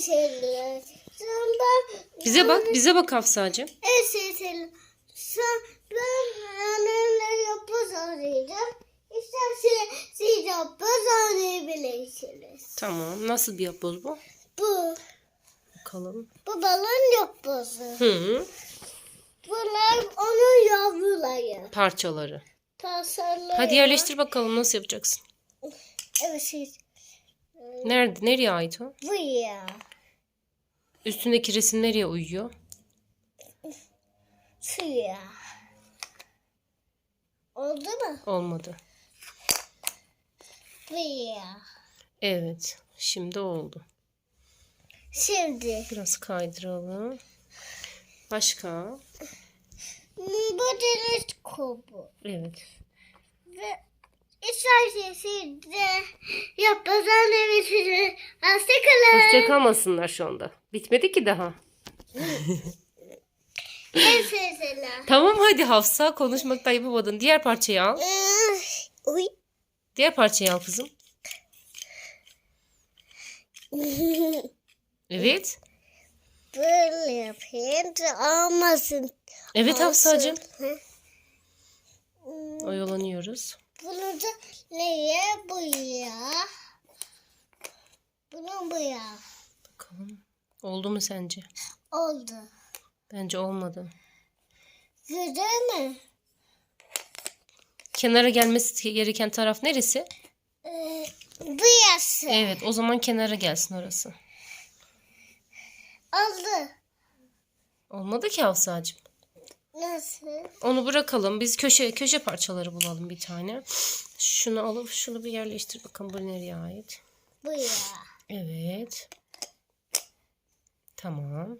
Sonra Bize bak, bize bak Hafsa'cığım. sevdiler. Sonra ben annemle yapboz arayacağım. İsterse siz yapboz arayabilirsiniz. Tamam. Nasıl bir yapboz bu? Bu, Bakalım. bu balon yapbozu. Hı. Bunlar onun yavruları. Parçaları. Tasarları. Hadi yerleştir bakalım nasıl yapacaksın? Evet siz. Nerede? Nereye ait o? Bu ya. Üstündeki resim nereye uyuyor? Şu ya. Oldu mu? Olmadı. Bu ya. Evet. Şimdi oldu. Şimdi. Biraz kaydıralım. Başka? Bu deniz kubu. Evet. Ve isterseniz siz de yapboz arayabilirsiniz. Hoşçakalın. Hoşça kalmasınlar şu anda. Bitmedi ki daha. En. Tamam hadi Hafsa konuşmaktan yapamadın. Diğer parçayı al. Uy. Diğer parçayı al kızım. Evet. Böyle yapayım da olmasın. Evet Hafsa'cığım. Oyalanıyoruz. Bunu da neye bu ya? Bunu bu ya. Bakalım. Oldu mu sence? Oldu. Bence olmadı. Güzel mi? Kenara gelmesi gereken taraf neresi? Ee, bu yası. Evet o zaman kenara gelsin orası. Oldu. Olmadı ki Hafsa'cığım. Nasıl? Onu bırakalım. Biz köşe köşe parçaları bulalım bir tane. Şunu alıp şunu bir yerleştir bakalım bu nereye ait. Bu ya. Evet. Tamam.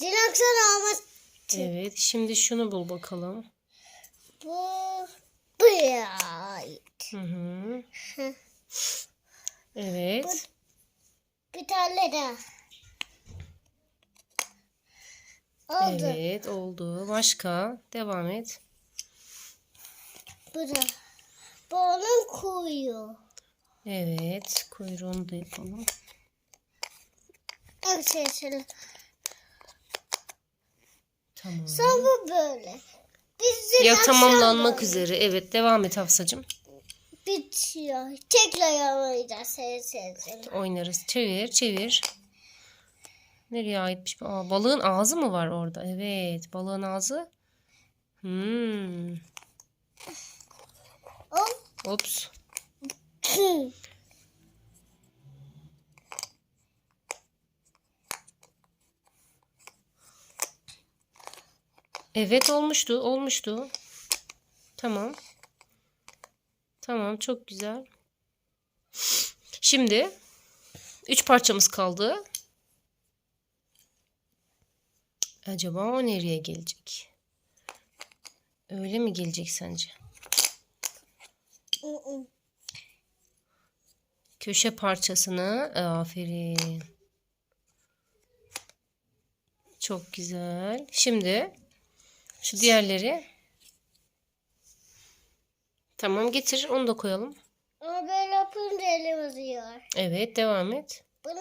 Dinozor olmaz. Evet. Şimdi şunu bul bakalım. Bu bu ya. Hı hı. Evet. Bir tane daha. Oldu. Evet oldu. Başka? Devam et. Bu da. Bu onun kuyu. Evet. Kuyruğunu da yapalım. Arkadaşlar. Tamam. Sonra bu böyle. Biz Ya tamamlanmak böyle. üzere. Evet devam et Hafsa'cığım. Bitiyor. Tekrar sevdim. Oynarız. Çevir çevir. Nereye aitmiş? Aa, balığın ağzı mı var orada? Evet. Balığın ağzı. Hmm. Ops. Evet olmuştu. Olmuştu. Tamam. Tamam çok güzel. Şimdi üç parçamız kaldı. Acaba o nereye gelecek? Öyle mi gelecek sence? Köşe parçasını aferin. Çok güzel. Şimdi şu diğerleri Tamam getir onu da koyalım. Ama böyle yapınca elim acıyor. Evet devam et. Bunu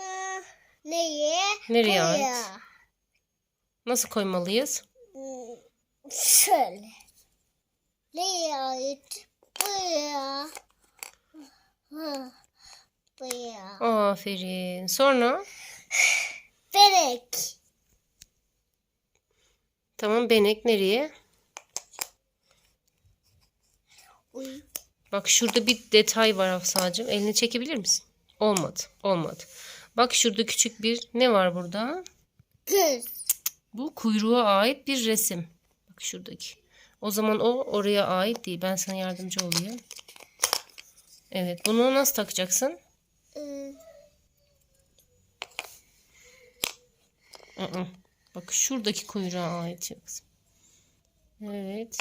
neye? Nereye Buraya. ait? Nasıl koymalıyız? Şöyle. Buraya. Ha, Buraya. Aferin. Sonra Berek. tamam benek nereye? Uy. Bak şurada bir detay var Hafsa'cığım. Elini çekebilir misin? Olmadı. Olmadı. Bak şurada küçük bir ne var burada? Göz. Bu kuyruğa ait bir resim. Bak şuradaki. O zaman o oraya ait değil. Ben sana yardımcı olayım. Evet. Bunu nasıl takacaksın? Ee, Aa, Bak şuradaki kuyruğa ait kızım. Evet.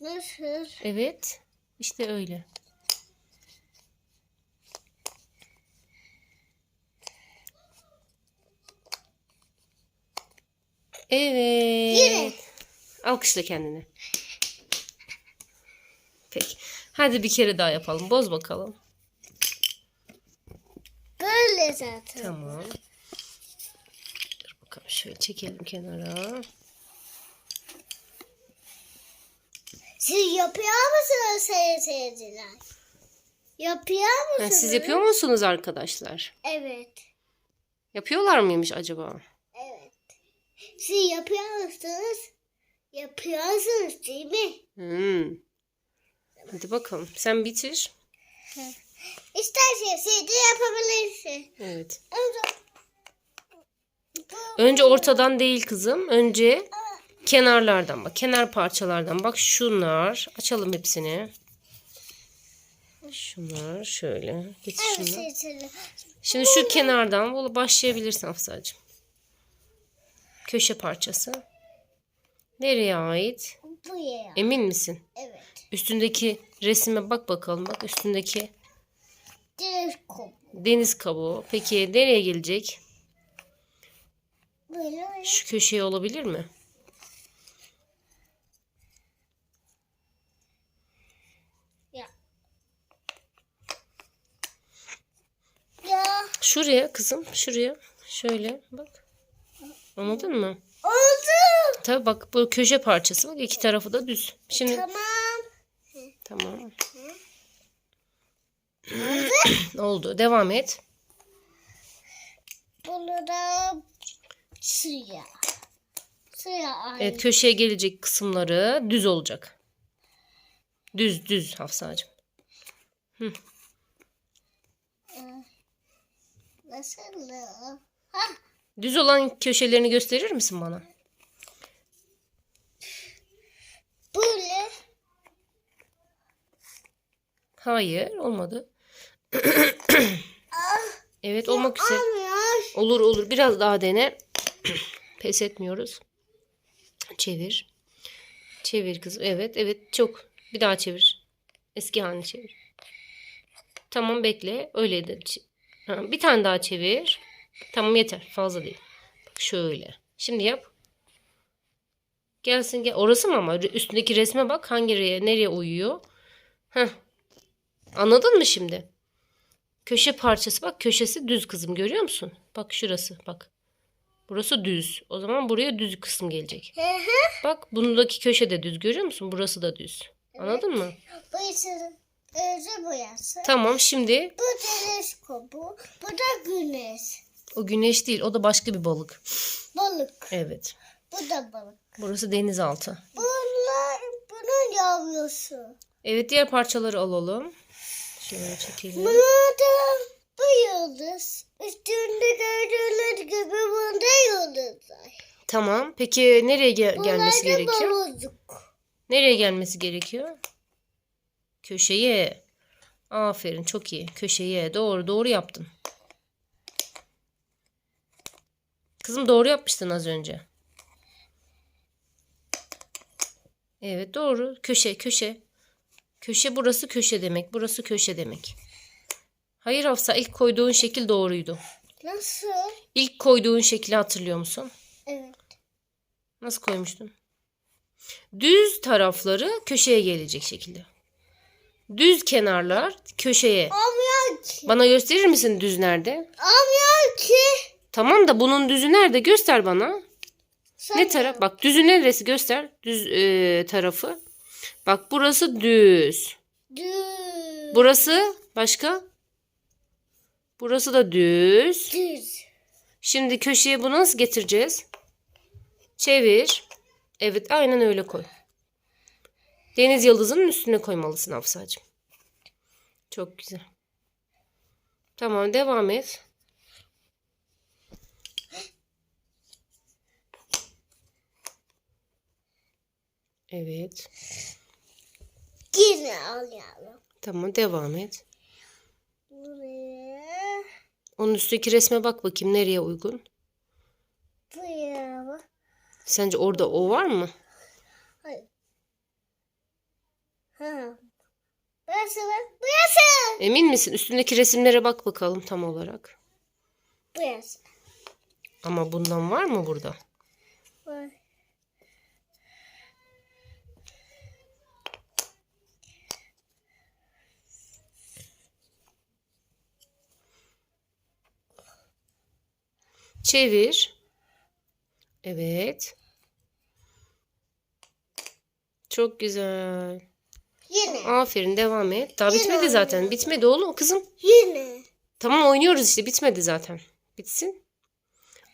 Nasıl? Evet. İşte öyle. Evet. Yine. Alkışla kendini. Peki. Hadi bir kere daha yapalım. Boz bakalım. Böyle zaten. Tamam. Dur bakalım şöyle çekelim kenara. Siz yapıyor musunuz sayın seyirciler? Yapıyor Ha, musunuz? siz yapıyor musunuz arkadaşlar? Evet. Yapıyorlar mıymış acaba? Siz yapıyor musunuz? Yapıyorsunuz değil mi? Hmm. Hadi bakalım. Sen bitir. İstersen siz de yapabilirsin. Evet. Önce- Önce ortadan değil kızım. Önce kenarlardan bak. Kenar parçalardan bak. Şunlar. Açalım hepsini. Şunlar şöyle. Şunu. seyirciler. Şimdi şu kenardan başlayabilirsin Hafsa'cığım. Köşe parçası. Nereye ait? Bu ya. Emin misin? Evet. Üstündeki resime bak bakalım. Bak üstündeki Direkt kop. deniz kabuğu. Peki nereye gelecek? Böyle böyle. Şu köşeye olabilir mi? Ya. Ya. Şuraya kızım. Şuraya. Şöyle bak. Anladın mı? Oldu. Tabii bak bu köşe parçası. Bak iki tarafı da düz. Şimdi Tamam. tamam. Oldu. Devam et. Bunu da suya. Suya aynı. Evet köşeye gelecek kısımları düz olacak. Düz düz Hafsa'cığım. Nasıl? Ha. Düz olan köşelerini gösterir misin bana? Böyle. Hayır olmadı. evet olmak üzere. Olur olur biraz daha dene. Pes etmiyoruz. Çevir. Çevir kızım. Evet evet çok. Bir daha çevir. Eski halini çevir. Tamam bekle. Öyle de. bir tane daha çevir. Tamam yeter. Fazla değil. Bak şöyle. Şimdi yap. Gelsin gel. Orası mı ama? Üstündeki resme bak. Hangi reye, nereye uyuyor? Heh. Anladın mı şimdi? Köşe parçası bak. Köşesi düz kızım. Görüyor musun? Bak şurası. Bak. Burası düz. O zaman buraya düz kısım gelecek. Hı hı. Bak bundaki köşe de düz. Görüyor musun? Burası da düz. Anladın mı? Bu için özü boyası. Tamam şimdi Bu deniz kopu. Bu da güneş. O güneş değil. O da başka bir balık. Balık. Evet. Bu da balık. Burası denizaltı. Bunlar bunun yavrusu. Evet diğer parçaları alalım. Şöyle çekelim. Bunu da bu yıldız. Üstünde gördüğünüz gibi bunda yıldız var. Tamam. Peki nereye gelmesi Bunlar da gerekiyor? Nereye gelmesi gerekiyor? Köşeye. Aferin çok iyi. Köşeye. Doğru doğru yaptın. Kızım doğru yapmıştın az önce. Evet doğru. Köşe köşe. Köşe burası köşe demek. Burası köşe demek. Hayır Hafsa ilk koyduğun şekil doğruydu. Nasıl? İlk koyduğun şekli hatırlıyor musun? Evet. Nasıl koymuştun? Düz tarafları köşeye gelecek şekilde. Düz kenarlar köşeye. Olmuyor ki. Bana gösterir misin düz nerede? Olmuyor ki. Tamam da bunun düzü nerede? Göster bana. Sen Ne taraf? Bak düzü neresi? Göster. Düz e, tarafı. Bak burası düz. Düz. Burası başka? Burası da düz. Düz. Şimdi köşeye bunu nasıl getireceğiz? Çevir. Evet aynen öyle koy. Deniz yıldızının üstüne koymalısın Hafsa'cığım. Çok güzel. Tamam devam et. Evet. Yine alayalım. Tamam devam et. Buraya. Onun üstteki resme bak bakayım nereye uygun. Buraya bak. Sence orada o var mı? Hayır. Ha. Burası bak. Burası. Emin misin? Üstündeki resimlere bak bakalım tam olarak. Burası. Ama bundan var mı burada? Var. Çevir. Evet. Çok güzel. Yine. Aferin devam et. Daha Yine bitmedi zaten. oynuyorum. Bitmedi oğlum kızım. Yine. Tamam oynuyoruz işte bitmedi zaten. Bitsin.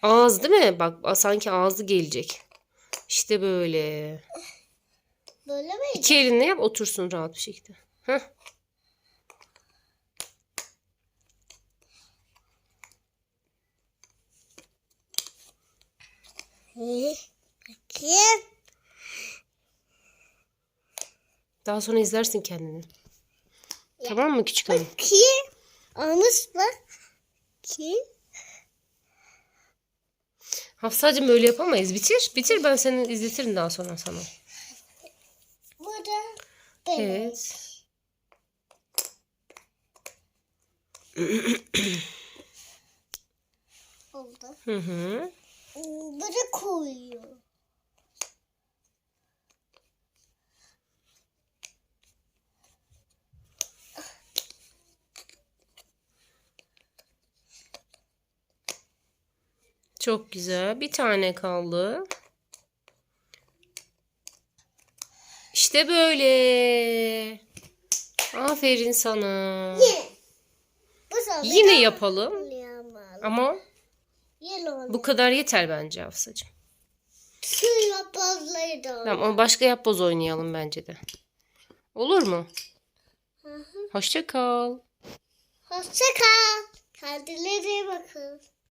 Ağız değil mi? Bak sanki ağzı gelecek. İşte böyle. Böyle mi? İki elinle yap otursun rahat bir şekilde. Heh. Bakayım. Daha sonra izlersin kendini. Tamam mı küçük hanım? Bakayım. Almış bak. Kim? Hafsacığım böyle yapamayız. Bitir. Bitir ben seni izletirim daha sonra sana. Bu da benim. Evet. Oldu. Hı hı. Da koyuyor. Çok güzel. Bir tane kaldı. İşte böyle. Aferin sana. Yine. Bu Yine yapalım. Ama Bu kadar yeter bence Hafsacığım. Şu yapazlayı da Tamam ama başka yapboz oynayalım bence de. Olur mu? Hı hı. Hoşça kal. Hoşça kal. Kendinize iyi bakın.